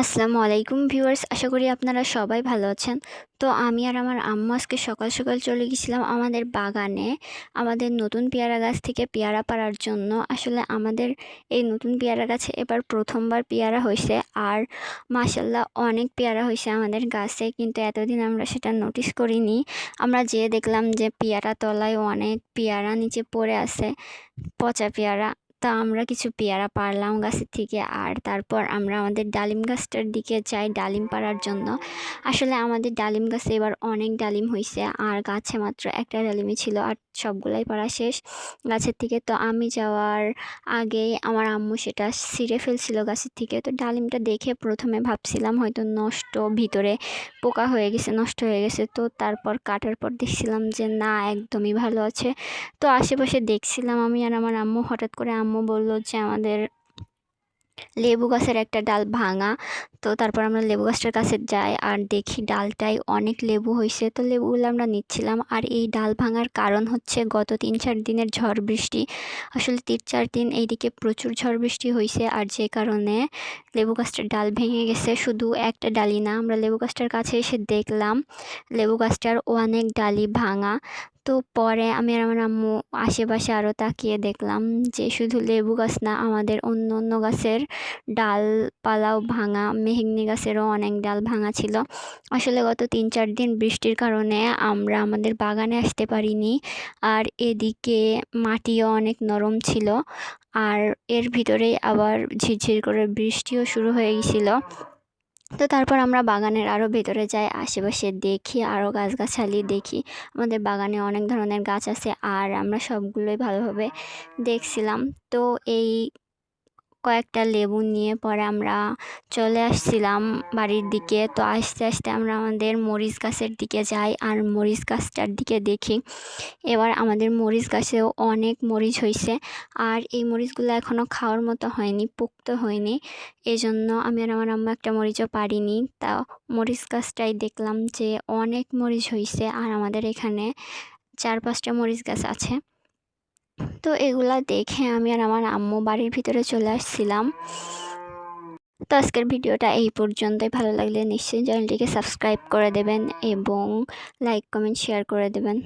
আসসালামু আলাইকুম ভিউয়ার্স, আশা করি আপনারা সবাই ভালো আছেন। তো আমি আর আমার আম্মু আজকে সকাল সকাল চলে গেছিলাম আমাদের বাগানে, আমাদের নতুন পেয়ারা গাছ থেকে পেয়ারা পাড়ার জন্য। আসলে আমাদের এই নতুন পেয়ারা গাছে এবার প্রথমবার পেয়ারা হয়েছে আর মাসাল্লাহ অনেক পেয়ারা হয়েছে আমাদের গাছে, কিন্তু এতদিন আমরা সেটা নোটিস করিনি। আমরা যেয়ে দেখলাম যে পেয়ারা তলায় অনেক পেয়ারা নিচে পড়ে আছে, পচা পেয়ারা। তা আমরা কিছু পেয়ারা পারলাম গাছের থেকে। আর তারপর আমরা আমাদের ডালিম গাছটার দিকে যাই, ডালিম পাড়ার জন্য। আসলে আমাদের ডালিম গাছে এবার অনেক ডালিম হয়েছে আর গাছে মাত্র একটা ডালিমই ছিল, আর সবগুলাই পাড়া শেষ গাছের থেকে। তো আমি যাওয়ার আগেই আমার আম্মু সেটা ছিঁড়ে ফেলছিল গাছের থেকে। তো ডালিমটা দেখে প্রথমে ভাবছিলাম হয়তো নষ্ট, ভিতরে পোকা হয়ে গেছে, নষ্ট হয়ে গেছে। তো তারপর কাটার পর দেখছিলাম যে না, একদমই ভালো আছে। তো আশেপাশে দেখছিলাম আমি আর আমার আম্মু, হঠাৎ করে আম্মু বলল যে আমাদের লেবু গাছের একটা ডাল ভাঙা। তো তারপর আমরা লেবু গাছটার কাছে যাই আর দেখি ডালটায় অনেক লেবু হয়েছে তো লেবুগুলো আমরা নিচ্ছিলাম আর এই ডাল ভাঙার কারণ হচ্ছে গত তিন চার দিনের ঝড় বৃষ্টি। আসলে তিন চার দিন এইদিকে প্রচুর ঝড় বৃষ্টি হয়েছে আর যে কারণে লেবু গাছটার ডাল ভেঙে গেছে। শুধু একটা ডালি না, আমরা লেবু গাছটার কাছে এসে দেখলাম লেবু গাছটার অনেক ডালি ভাঙা। তো পরে আমি আর আমার আম্মু আশেপাশে আরও তাকিয়ে দেখলাম যে শুধু লেবু গাছ না, আমাদের অন্য অন্য গাছের ডালপালাও ভাঙা। মেহগনি গাছেরও অনেক ডাল ভাঙা ছিল। আসলে গত তিন চার দিন বৃষ্টির কারণে আমরা আমাদের বাগানে আসতে পারিনি। আর এদিকে মাটিও অনেক নরম ছিল। আর এর ভিতরেই আবার ঝিরঝির করে বৃষ্টিও শুরু হয়ে গেছিল। তো তারপর আমরা বাগানের আরও ভেতরে যাই, আশেপাশে দেখি, আরও গাছগাছালি দেখি। আমাদের বাগানে অনেক ধরনের গাছ আছে, আর আমরা সবগুলোই ভালোভাবে দেখছিলাম। তো এই কয়েকটা লেবু নিয়ে পরে আমরা চলে আসছিলাম বাড়ির দিকে। তো আস্তে আস্তে আমরা আমাদের মরিচ গাছের দিকে যাই আর মরিচ গাছটার দিকে দেখি। এবার আমাদের মরিচ গাছেও অনেক মরিচ হয়েছে আর এই মরিচগুলো এখনও খাওয়ার মতো হয়নি, পুক্ত হয়নি। এই জন্য আমি আর আমার আম্মা একটা মরিচও পারিনি। তা মরিচ গাছটাই দেখলাম যে অনেক মরিচ হয়েছে আর আমাদের এখানে চার পাঁচটা মরিচ গাছ আছে। তো এগুলা দেখে আমি আর আমার আম্মু বাড়ির ভিতরে চলে আসছিলাম। তো আজকের ভিডিওটা এই পর্যন্তই। ভালো লাগলে নিশ্চয়ই চ্যানেলটিকে সাবস্ক্রাইব করে দেবেন এবং লাইক কমেন্ট শেয়ার করে দেবেন।